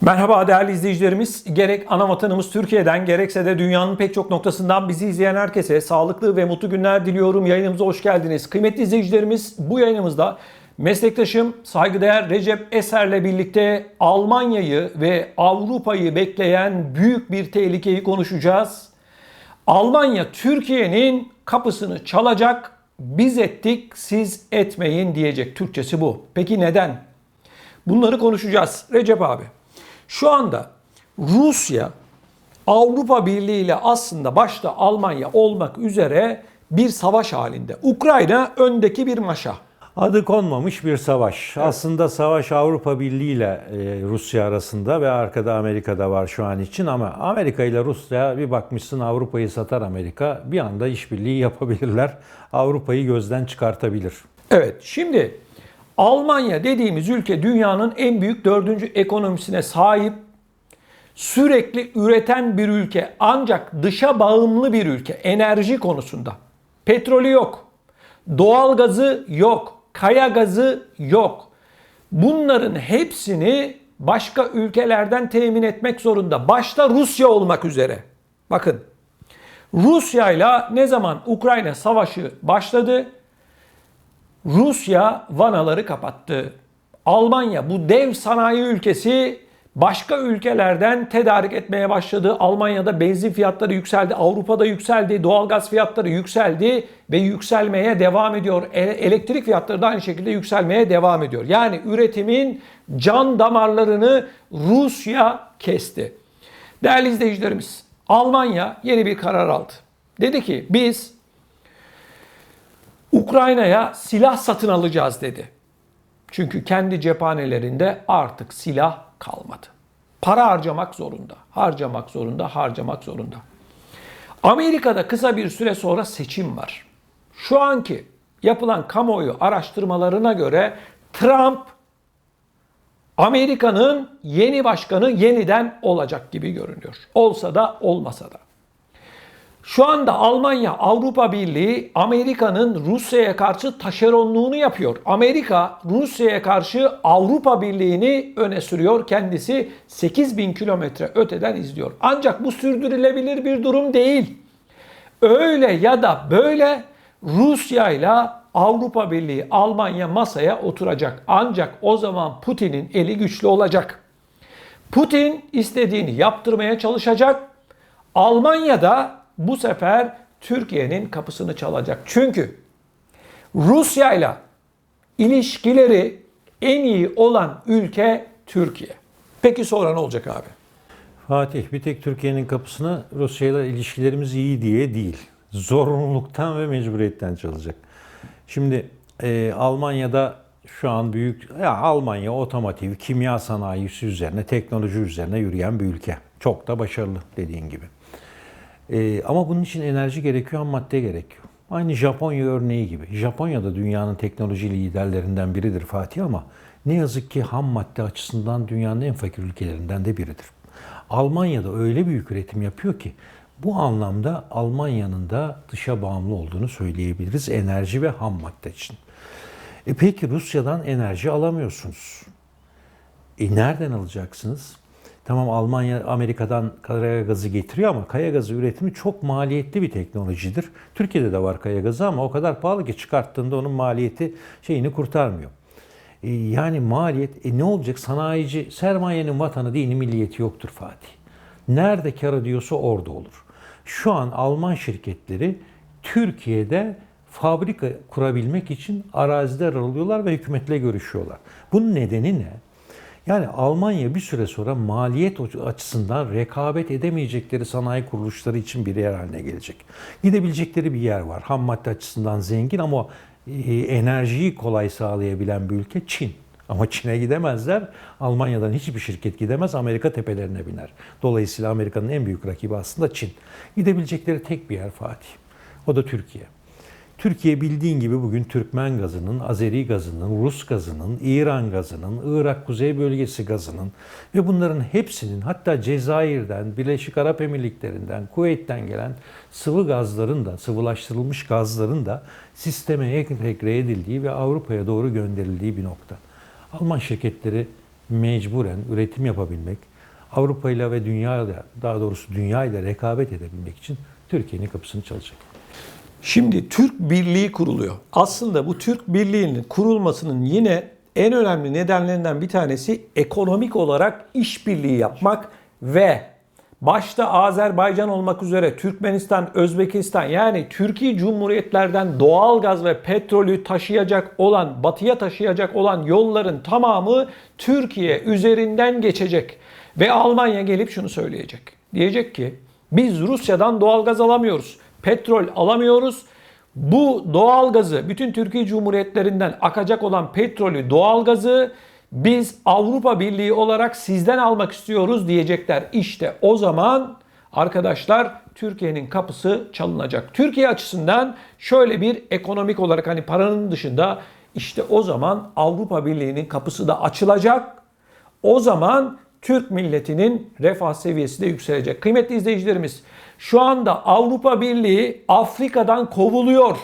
Merhaba değerli izleyicilerimiz. Gerek ana vatanımız Türkiye'den gerekse de dünyanın pek çok noktasından bizi izleyen herkese sağlıklı ve mutlu günler diliyorum. Yayınımıza hoş geldiniz. Kıymetli izleyicilerimiz bu yayınımızda meslektaşım saygıdeğer Recep Eser'le birlikte Almanya'yı ve Avrupa'yı bekleyen büyük bir tehlikeyi konuşacağız. Almanya Türkiye'nin kapısını çalacak. Biz ettik, siz etmeyin diyecek. Türkçesi bu. Peki neden? Bunları konuşacağız. Recep abi. Şu anda Rusya Avrupa Birliği ile aslında başta Almanya olmak üzere bir savaş halinde. Ukrayna öndeki bir maşa. Adı konmamış bir savaş. Aslında savaş Avrupa Birliği ile e, Rusya arasında ve arkada Amerika'da var şu an için ama Amerika ile Rusya bir bakmışsın Avrupa'yı satar Amerika bir anda işbirliği yapabilirler. Avrupa'yı gözden çıkartabilir. Evet şimdi Almanya dediğimiz ülke dünyanın en büyük dördüncü ekonomisine sahip sürekli üreten bir ülke ancak dışa bağımlı bir ülke enerji konusunda. Petrolü yok, doğal gazı yok, kaya gazı yok. Bunların hepsini başka ülkelerden temin etmek zorunda. Başta Rusya olmak üzere. Bakın Rusya ile ne zaman Ukrayna savaşı başladı? Rusya vanaları kapattı. Almanya bu dev sanayi ülkesi başka ülkelerden tedarik etmeye başladı. Almanya'da benzin fiyatları yükseldi, Avrupa'da yükseldi, doğalgaz fiyatları yükseldi ve yükselmeye devam ediyor. E- Elektrik fiyatları da aynı şekilde yükselmeye devam ediyor. Yani üretimin can damarlarını Rusya kesti. Değerli izleyicilerimiz, Almanya yeni bir karar aldı. Dedi ki biz Ukrayna'ya silah satın alacağız dedi. Çünkü kendi cephanelerinde artık silah kalmadı. Para harcamak zorunda, harcamak zorunda, harcamak zorunda. Amerika'da kısa bir süre sonra seçim var. Şu anki yapılan kamuoyu araştırmalarına göre Trump Amerika'nın yeni başkanı yeniden olacak gibi görünüyor. Olsa da olmasa da. Şu anda Almanya, Avrupa Birliği Amerika'nın Rusya'ya karşı taşeronluğunu yapıyor. Amerika Rusya'ya karşı Avrupa Birliği'ni öne sürüyor. Kendisi 8000 kilometre öteden izliyor. Ancak bu sürdürülebilir bir durum değil. Öyle ya da böyle Rusya ile Avrupa Birliği, Almanya masaya oturacak. Ancak o zaman Putin'in eli güçlü olacak. Putin istediğini yaptırmaya çalışacak. Almanya'da bu sefer Türkiye'nin kapısını çalacak. Çünkü Rusya ile ilişkileri en iyi olan ülke Türkiye. Peki sonra ne olacak abi? Fatih bir tek Türkiye'nin kapısını Rusya ile ilişkilerimiz iyi diye değil. Zorunluluktan ve mecburiyetten çalacak. Şimdi e, Almanya'da şu an büyük ya Almanya otomotiv, kimya sanayisi üzerine, teknoloji üzerine yürüyen bir ülke. Çok da başarılı dediğin gibi. E, ama bunun için enerji gerekiyor, ham madde gerekiyor. Aynı Japonya örneği gibi. Japonya da dünyanın teknoloji liderlerinden biridir Fatih ama ne yazık ki ham madde açısından dünyanın en fakir ülkelerinden de biridir. Almanya'da öyle büyük üretim yapıyor ki bu anlamda Almanya'nın da dışa bağımlı olduğunu söyleyebiliriz enerji ve ham madde için. E peki Rusya'dan enerji alamıyorsunuz. E nereden alacaksınız? Tamam Almanya Amerika'dan kaya gazı getiriyor ama kaya gazı üretimi çok maliyetli bir teknolojidir. Türkiye'de de var kaya gazı ama o kadar pahalı ki çıkarttığında onun maliyeti şeyini kurtarmıyor. E, yani maliyet e ne olacak? Sanayici sermayenin vatanı dini milliyeti yoktur Fatih. Nerede kar ediyorsa orada olur. Şu an Alman şirketleri Türkiye'de fabrika kurabilmek için araziler alıyorlar ve hükümetle görüşüyorlar. Bunun nedeni ne? Yani Almanya bir süre sonra maliyet açısından rekabet edemeyecekleri sanayi kuruluşları için bir yer haline gelecek. Gidebilecekleri bir yer var. Ham madde açısından zengin ama e, enerjiyi kolay sağlayabilen bir ülke Çin. Ama Çin'e gidemezler. Almanya'dan hiçbir şirket gidemez. Amerika tepelerine biner. Dolayısıyla Amerika'nın en büyük rakibi aslında Çin. Gidebilecekleri tek bir yer Fatih. O da Türkiye. Türkiye bildiğin gibi bugün Türkmen gazının, Azeri gazının, Rus gazının, İran gazının, Irak Kuzey Bölgesi gazının ve bunların hepsinin hatta Cezayir'den, Birleşik Arap Emirlikleri'nden, Kuveyt'ten gelen sıvı gazların da, sıvılaştırılmış gazların da sisteme entegre edildiği ve Avrupa'ya doğru gönderildiği bir nokta. Alman şirketleri mecburen üretim yapabilmek, Avrupa ile ve dünyayla, daha doğrusu dünya ile rekabet edebilmek için Türkiye'nin kapısını çalacak. Şimdi Türk Birliği kuruluyor. Aslında bu Türk Birliği'nin kurulmasının yine en önemli nedenlerinden bir tanesi ekonomik olarak işbirliği yapmak ve başta Azerbaycan olmak üzere Türkmenistan, Özbekistan yani Türkiye Cumhuriyetlerden doğal gaz ve petrolü taşıyacak olan, batıya taşıyacak olan yolların tamamı Türkiye üzerinden geçecek. Ve Almanya gelip şunu söyleyecek. Diyecek ki biz Rusya'dan doğal gaz alamıyoruz petrol alamıyoruz. Bu doğalgazı bütün Türkiye Cumhuriyetlerinden akacak olan petrolü, doğalgazı biz Avrupa Birliği olarak sizden almak istiyoruz diyecekler. İşte o zaman arkadaşlar Türkiye'nin kapısı çalınacak. Türkiye açısından şöyle bir ekonomik olarak hani paranın dışında işte o zaman Avrupa Birliği'nin kapısı da açılacak. O zaman Türk milletinin refah seviyesi de yükselecek. Kıymetli izleyicilerimiz, şu anda Avrupa Birliği Afrika'dan kovuluyor.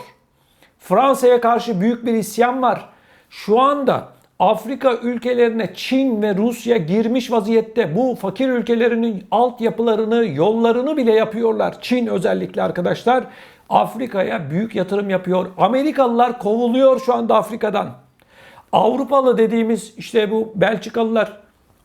Fransa'ya karşı büyük bir isyan var. Şu anda Afrika ülkelerine Çin ve Rusya girmiş vaziyette. Bu fakir ülkelerinin altyapılarını, yollarını bile yapıyorlar. Çin özellikle arkadaşlar Afrika'ya büyük yatırım yapıyor. Amerikalılar kovuluyor şu anda Afrika'dan. Avrupalı dediğimiz işte bu Belçikalılar,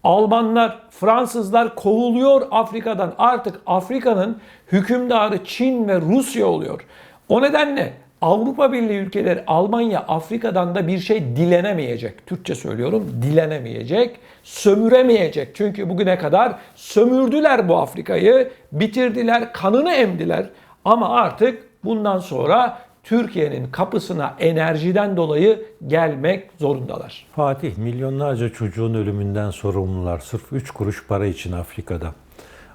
Almanlar, Fransızlar kovuluyor Afrika'dan. Artık Afrika'nın hükümdarı Çin ve Rusya oluyor. O nedenle Avrupa Birliği ülkeleri Almanya Afrika'dan da bir şey dilenemeyecek. Türkçe söylüyorum dilenemeyecek, sömüremeyecek. Çünkü bugüne kadar sömürdüler bu Afrika'yı, bitirdiler, kanını emdiler. Ama artık bundan sonra Türkiye'nin kapısına enerjiden dolayı gelmek zorundalar. Fatih, milyonlarca çocuğun ölümünden sorumlular sırf 3 kuruş para için Afrika'da.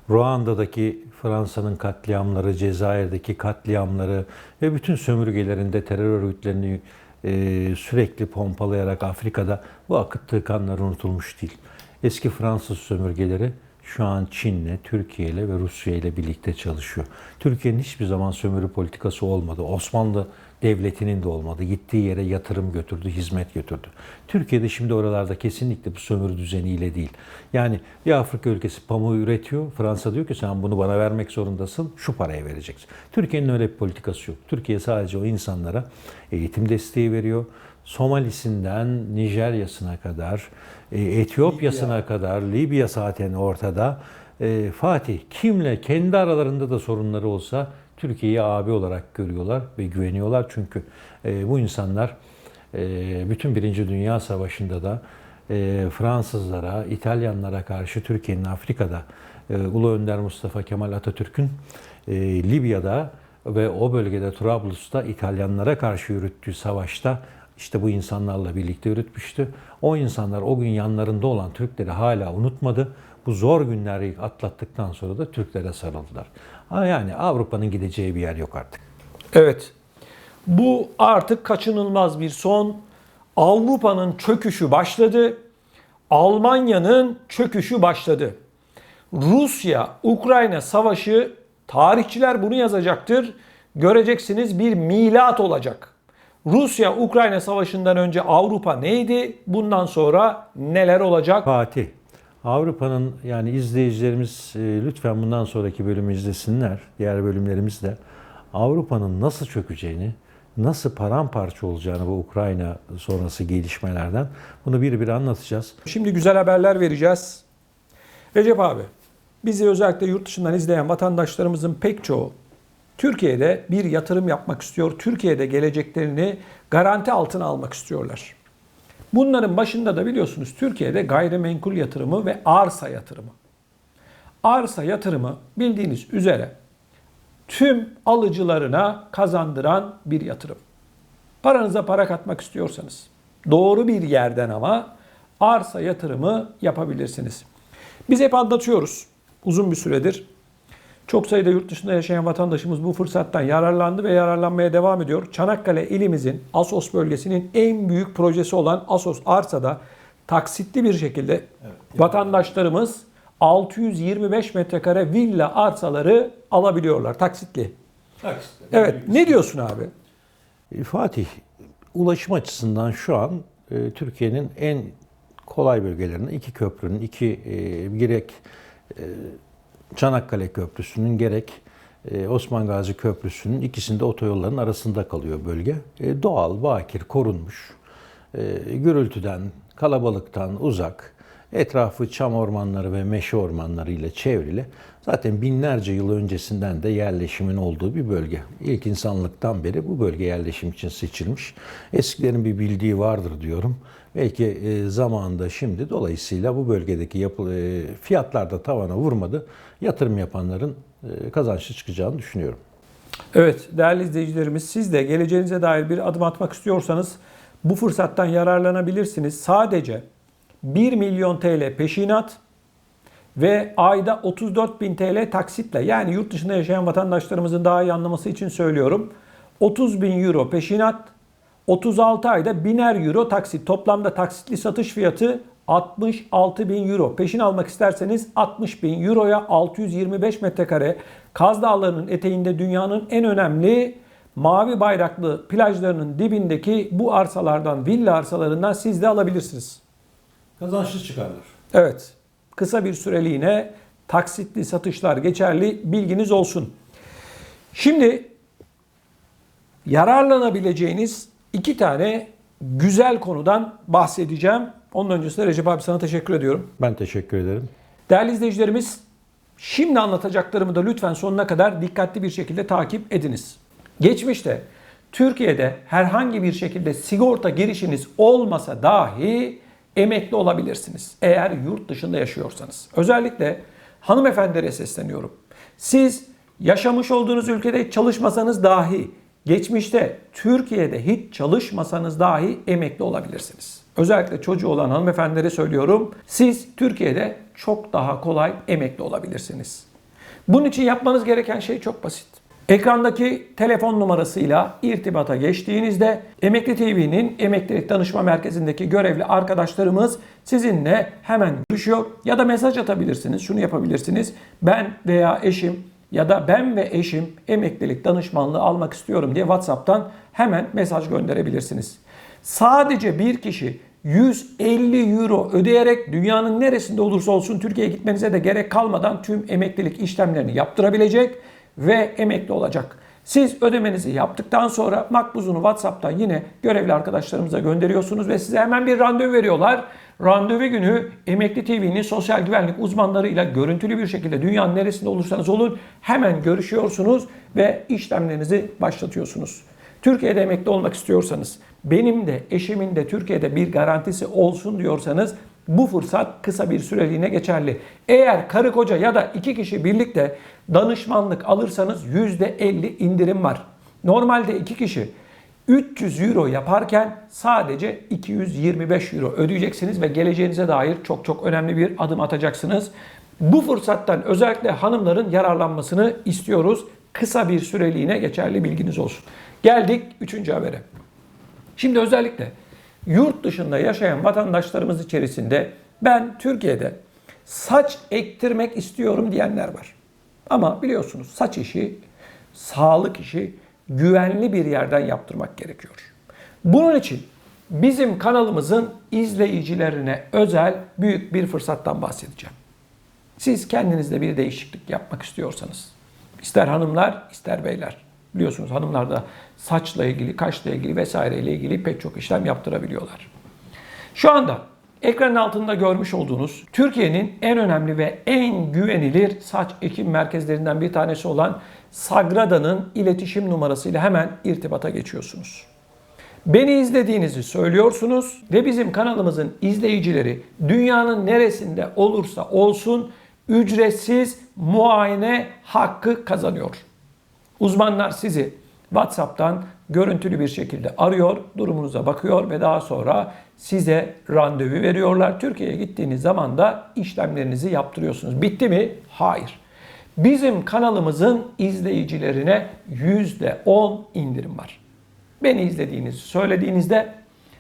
Ruanda'daki Fransa'nın katliamları, Cezayir'deki katliamları ve bütün sömürgelerinde terör örgütlerini e, sürekli pompalayarak Afrika'da bu akıttığı kanlar unutulmuş değil. Eski Fransız sömürgeleri şu an Çin'le, Türkiye ile ve Rusya ile birlikte çalışıyor. Türkiye'nin hiçbir zaman sömürü politikası olmadı. Osmanlı devletinin de olmadı. Gittiği yere yatırım götürdü, hizmet götürdü. Türkiye'de şimdi oralarda kesinlikle bu sömürü düzeniyle değil. Yani bir Afrika ülkesi pamuğu üretiyor. Fransa diyor ki sen bunu bana vermek zorundasın. Şu paraya vereceksin. Türkiye'nin öyle bir politikası yok. Türkiye sadece o insanlara eğitim desteği veriyor. Somalisinden Nijerya'sına kadar, e, Etiyopya'sına kadar, Libya zaten ortada. E, Fatih kimle kendi aralarında da sorunları olsa Türkiye'yi abi olarak görüyorlar ve güveniyorlar. Çünkü e, bu insanlar e, bütün Birinci Dünya Savaşı'nda da e, Fransızlara, İtalyanlara karşı Türkiye'nin Afrika'da e, Ulu Önder Mustafa Kemal Atatürk'ün e, Libya'da ve o bölgede Trablus'ta İtalyanlara karşı yürüttüğü savaşta işte bu insanlarla birlikte yürütmüştü. O insanlar o gün yanlarında olan Türkleri hala unutmadı. Bu zor günleri atlattıktan sonra da Türklere sarıldılar. Yani Avrupa'nın gideceği bir yer yok artık. Evet. Bu artık kaçınılmaz bir son. Avrupa'nın çöküşü başladı. Almanya'nın çöküşü başladı. Rusya-Ukrayna savaşı tarihçiler bunu yazacaktır. Göreceksiniz bir milat olacak. Rusya-Ukrayna savaşından önce Avrupa neydi? Bundan sonra neler olacak? Fatih, Avrupa'nın yani izleyicilerimiz e, lütfen bundan sonraki bölümü izlesinler. Diğer bölümlerimiz de Avrupa'nın nasıl çökeceğini, nasıl paramparça olacağını bu Ukrayna sonrası gelişmelerden bunu bir bir anlatacağız. Şimdi güzel haberler vereceğiz. Recep abi, bizi özellikle yurt dışından izleyen vatandaşlarımızın pek çoğu Türkiye'de bir yatırım yapmak istiyor. Türkiye'de geleceklerini garanti altına almak istiyorlar. Bunların başında da biliyorsunuz Türkiye'de gayrimenkul yatırımı ve arsa yatırımı. Arsa yatırımı bildiğiniz üzere tüm alıcılarına kazandıran bir yatırım. Paranıza para katmak istiyorsanız doğru bir yerden ama arsa yatırımı yapabilirsiniz. Biz hep anlatıyoruz uzun bir süredir. Çok sayıda yurt dışında yaşayan vatandaşımız bu fırsattan yararlandı ve yararlanmaya devam ediyor. Çanakkale ilimizin Asos bölgesinin en büyük projesi olan Asos Arsa'da taksitli bir şekilde vatandaşlarımız 625 metrekare villa arsaları alabiliyorlar taksitli. Evet ne diyorsun abi? E, Fatih, ulaşım açısından şu an e, Türkiye'nin en kolay bölgelerinden iki köprünün, iki e, gerek e, Çanakkale Köprüsü'nün gerek e, Osman Gazi Köprüsü'nün ikisinde otoyolların arasında kalıyor bölge. E, doğal, bakir, korunmuş, e, gürültüden, kalabalıktan uzak, etrafı çam ormanları ve meşe ormanları ile çevrili. Zaten binlerce yıl öncesinden de yerleşimin olduğu bir bölge. İlk insanlıktan beri bu bölge yerleşim için seçilmiş. Eskilerin bir bildiği vardır diyorum. Belki e, zamanında şimdi dolayısıyla bu bölgedeki yapı, e, fiyatlar da tavana vurmadı. Yatırım yapanların e, kazançlı çıkacağını düşünüyorum. Evet değerli izleyicilerimiz siz de geleceğinize dair bir adım atmak istiyorsanız bu fırsattan yararlanabilirsiniz. Sadece 1 milyon TL peşinat ve ayda 34 bin TL taksitle yani yurt dışında yaşayan vatandaşlarımızın daha iyi anlaması için söylüyorum. 30 bin euro peşinat 36 ayda biner euro taksit. Toplamda taksitli satış fiyatı 66 bin euro. Peşin almak isterseniz 60 bin euroya 625 metrekare Kaz Dağları'nın eteğinde dünyanın en önemli mavi bayraklı plajlarının dibindeki bu arsalardan, villa arsalarından siz de alabilirsiniz. Kazançlı çıkarlar. Evet. Kısa bir süreliğine taksitli satışlar geçerli. Bilginiz olsun. Şimdi yararlanabileceğiniz iki tane güzel konudan bahsedeceğim. Onun öncesinde Recep abi sana teşekkür ediyorum. Ben teşekkür ederim. Değerli izleyicilerimiz, şimdi anlatacaklarımı da lütfen sonuna kadar dikkatli bir şekilde takip ediniz. Geçmişte Türkiye'de herhangi bir şekilde sigorta girişiniz olmasa dahi emekli olabilirsiniz. Eğer yurt dışında yaşıyorsanız. Özellikle hanımefendilere sesleniyorum. Siz yaşamış olduğunuz ülkede çalışmasanız dahi geçmişte Türkiye'de hiç çalışmasanız dahi emekli olabilirsiniz. Özellikle çocuğu olan hanımefendilere söylüyorum. Siz Türkiye'de çok daha kolay emekli olabilirsiniz. Bunun için yapmanız gereken şey çok basit. Ekrandaki telefon numarasıyla irtibata geçtiğinizde Emekli TV'nin Emeklilik Danışma Merkezi'ndeki görevli arkadaşlarımız sizinle hemen görüşüyor ya da mesaj atabilirsiniz. Şunu yapabilirsiniz. Ben veya eşim ya da ben ve eşim emeklilik danışmanlığı almak istiyorum diye WhatsApp'tan hemen mesaj gönderebilirsiniz. Sadece bir kişi 150 euro ödeyerek dünyanın neresinde olursa olsun Türkiye'ye gitmenize de gerek kalmadan tüm emeklilik işlemlerini yaptırabilecek ve emekli olacak. Siz ödemenizi yaptıktan sonra makbuzunu WhatsApp'tan yine görevli arkadaşlarımıza gönderiyorsunuz ve size hemen bir randevu veriyorlar. Randevu günü Emekli TV'nin sosyal güvenlik uzmanlarıyla görüntülü bir şekilde dünyanın neresinde olursanız olun hemen görüşüyorsunuz ve işlemlerinizi başlatıyorsunuz. Türkiye'de emekli olmak istiyorsanız, benim de eşimin de Türkiye'de bir garantisi olsun diyorsanız bu fırsat kısa bir süreliğine geçerli. Eğer karı koca ya da iki kişi birlikte danışmanlık alırsanız %50 indirim var. Normalde iki kişi 300 euro yaparken sadece 225 euro ödeyeceksiniz ve geleceğinize dair çok çok önemli bir adım atacaksınız. Bu fırsattan özellikle hanımların yararlanmasını istiyoruz. Kısa bir süreliğine geçerli bilginiz olsun. Geldik üçüncü habere. Şimdi özellikle yurt dışında yaşayan vatandaşlarımız içerisinde ben Türkiye'de saç ektirmek istiyorum diyenler var. Ama biliyorsunuz saç işi, sağlık işi güvenli bir yerden yaptırmak gerekiyor. Bunun için bizim kanalımızın izleyicilerine özel büyük bir fırsattan bahsedeceğim. Siz kendinizde bir değişiklik yapmak istiyorsanız, ister hanımlar ister beyler, biliyorsunuz hanımlar da saçla ilgili, kaşla ilgili vesaireyle ilgili pek çok işlem yaptırabiliyorlar. Şu anda ekranın altında görmüş olduğunuz Türkiye'nin en önemli ve en güvenilir saç ekim merkezlerinden bir tanesi olan Sagrada'nın iletişim numarasıyla hemen irtibata geçiyorsunuz. Beni izlediğinizi söylüyorsunuz ve bizim kanalımızın izleyicileri dünyanın neresinde olursa olsun ücretsiz muayene hakkı kazanıyor. Uzmanlar sizi WhatsApp'tan görüntülü bir şekilde arıyor, durumunuza bakıyor ve daha sonra size randevu veriyorlar. Türkiye'ye gittiğiniz zaman da işlemlerinizi yaptırıyorsunuz. Bitti mi? Hayır. Bizim kanalımızın izleyicilerine %10 indirim var. Beni izlediğinizi söylediğinizde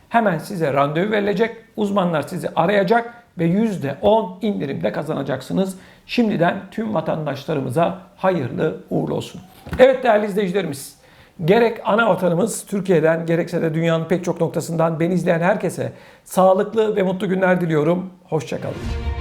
hemen size randevu verilecek. Uzmanlar sizi arayacak ve %10 indirimde kazanacaksınız. Şimdiden tüm vatandaşlarımıza hayırlı uğurlu olsun. Evet değerli izleyicilerimiz, gerek ana vatanımız Türkiye'den gerekse de dünyanın pek çok noktasından beni izleyen herkese sağlıklı ve mutlu günler diliyorum. Hoşçakalın.